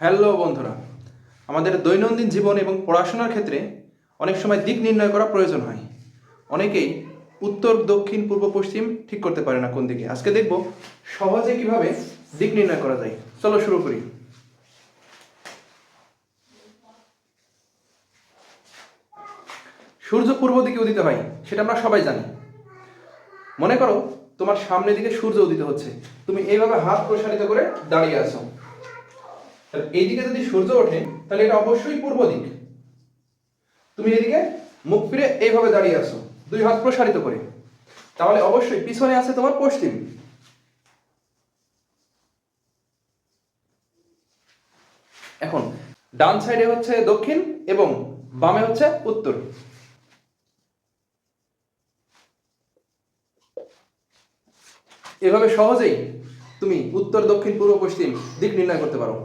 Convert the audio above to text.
Hello বন্ধুরা, আমাদের দৈনন্দিন জীবন এবং পড়াশোনার ক্ষেত্রে অনেক সময় দিক নির্ণয় করা প্রয়োজন হয়। অনেকেই উত্তর, দক্ষিণ, পূর্ব, পশ্চিম ঠিক করতে পারে না কোন দিকে। আজকে দেখব সহজে কীভাবে দিক নির্ণয় করা যায়। চলো শুরু করি। সূর্য পূর্ব দিকে উদিত হয়, সেটা আমরা সবাই জানি। মনে করো তোমার সামনের দিকে সূর্য উদিত হচ্ছে। তুমি এইভাবে হাত প্রসারিত করে দাঁড়িয়ে আছো। এইদিকে যদি সূর্য ওঠে, তাহলে এটা অবশ্যই পূর্ব দিক। তুমি এদিকে মুখ ফিরে এইভাবে দাঁড়িয়ে দুই হাত প্রসারিত করে। তাহলে অবশ্যই পিছনে আছে তোমার পশ্চিম। এখন, ডান সাইডে হচ্ছে দক্ষিণ এবং বামে হচ্ছে উত্তর। এভাবে সহজেই তুমি উত্তর, দক্ষিণ, পূর্ব, পশ্চিম দিক নির্ণয় করতে পারো।